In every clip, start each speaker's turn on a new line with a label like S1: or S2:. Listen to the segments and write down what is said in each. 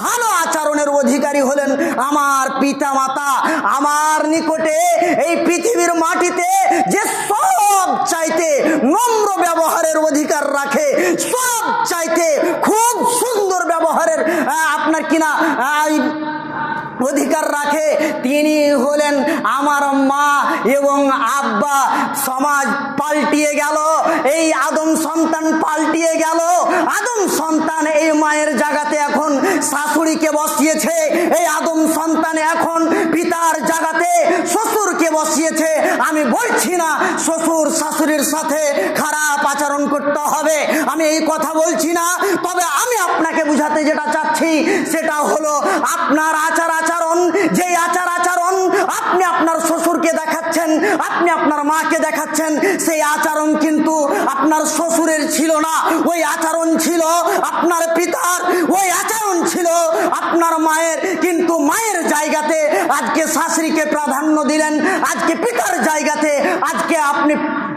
S1: ভালো আচরণের অধিকারী হলেন আমার পিতা মাতা আমার নিকটে এই পৃথিবীর মাটিতে যে সব চাইতে নম্র ব্যবহারের অধিকার রাখে, সব চাইতে খুব সুন্দর ব্যবহারের আপনার কিনা অধিকার রাখে, তিনি হলেন আমার মা এবং আব্বা। সমাজ পাল্টিয়ে গেল, এই আদম সন্তান পাল্টিয়ে গেল। আদম সন্তান এই মায়ের জায়গাতে শাশুড়িকে বসিয়েছে। এই আদম সন্তান এখন পিতার জায়গাতে শ্বশুরকে বসিয়েছে। আমি বলছি না, শ্বশুর শাশুড়ির সাথে খারাপ আচরণ করতে হবে। আমি এই কথা বলছি না, তবে আমি আপনাকে বুঝাতে যেটা চাচ্ছি, সেটা হলো আপনার আচার আচরণ, যেই আচার আপনি আপনার মাকে দেখাচ্ছেন, সেই আচরণ কিন্তু আপনার শ্বশুরের ছিল না। ওই আচরণ ছিল আপনার পিতার, ওই আচরণ ছিল আপনার মায়ের। কিন্তু মায়ের জায়গাতে আজকে শাশুড়িকে প্রাধান্য দিলেন, আজকে পিতার জায়গাতে আজকে আপনি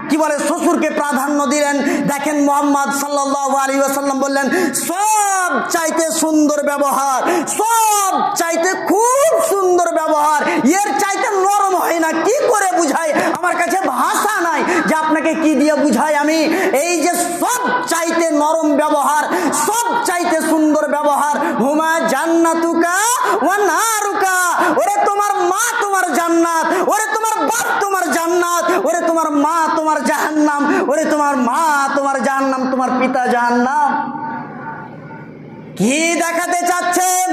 S1: কি বলে শ্বশুরকে প্রাধান্য দিলেন। দেখেন মোহাম্মদ আসাল্লাম বললেন, সব চাইতে সুন্দর ব্যবহার, সব চাইতে খুব সুন্দর ব্যবহার, এর চাইতে নরম হয় না, কি আমার কাছে ভাষা নাই যে আপনাকে কি দিয়ে বুঝাই আমি। এই যে সব চাইতে নরম ব্যবহার, সব চাইতে সুন্দর ব্যবহার, হুমা জান্নাতুকা ও নারুকা। ওরে তোমার মা তোমার জান্নাত, ওরে তোমার বাপ তোমার জান্নাত, ওরে তোমার মা তোমার জাহান্নাম, ওরে তোমার মা তোমার জাহান্নাম, তোমার পিতা জাহান্নাম। কি দেখাতে চাচ্ছেন?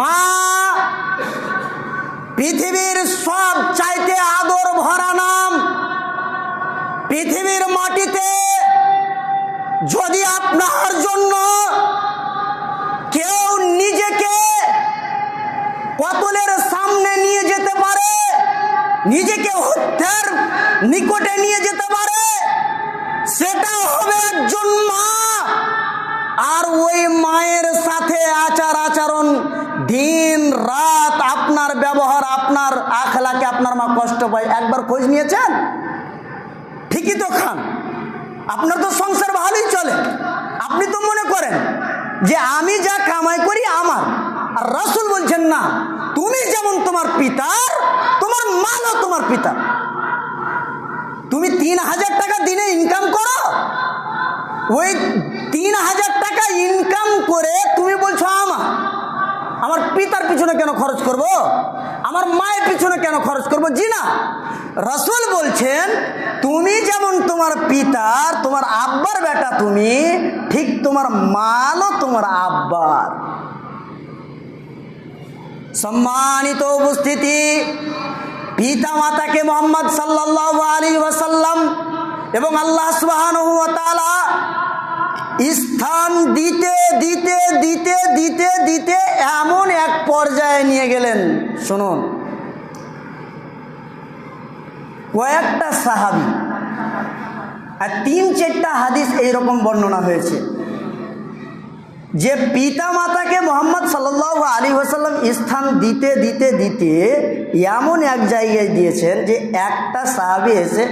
S1: মা পৃথিবীর সব চাইতে আদর ভরা নাম পৃথিবীর মাটিতে যদি আপনার জন্য কেউ নিজেকে কতলের সামনে নিয়ে যেতে পারে, নিজেকে হত্যার নিকটে নিয়ে যেতে পারে, সেটা হবে একজন মা। আর ওই মায়ের সাথে আচার আচরণ দিন রাত আপনার ব্যবহার, আপনার আখলাকে আপনার মা কষ্ট পায়। একবার খোঁজ নিয়েছেন? ঠিকই তো খান। আপনার তো সংসার ভালোই চলে। আপনি তো মনে করেন যে আমি যা কামাই করি আমার। আর রসুল বলছেন, না, তুমি যেমন তোমার পিতার, তোমার মানও তোমার পিতা তুমি তিন হাজার টাকা দিনে ইনকাম করো। ওই তিন হাজার টাকা ইনকাম করে তুমি বলছো আমার আমার পিতার পিছনে কেন খরচ করব। আমার মায়ের পিছনে কেন খরচ করব? জি না। রসুল বলছেন, তুমি যেমন তোমার পিতার তোমার আব্বার বেটা, তুমি ঠিক তোমার মানও তোমার আব্বার। সম্মানিত উপস্থিতি পিতা মাতাকে মোহাম্মদ সাল্লাহ এবং আল্লাহ সুবাহান স্থান দিতে দিতে দিতে দিতে দিতে এমন এক পর্যায়ে নিয়ে গেলেন। শুনুন। কয়েকটা সাহাবি আর তিন চারটা হাদিস এইরকম বর্ণনা হয়েছে। যে পিতা মাতাকে মোহাম্মদ সাল্লাহ আলী হাসাল্লাম স্থান দিতে দিতে দিতে এমন এক জায়গায় দিয়েছেন যে একটা সাহাবি এসে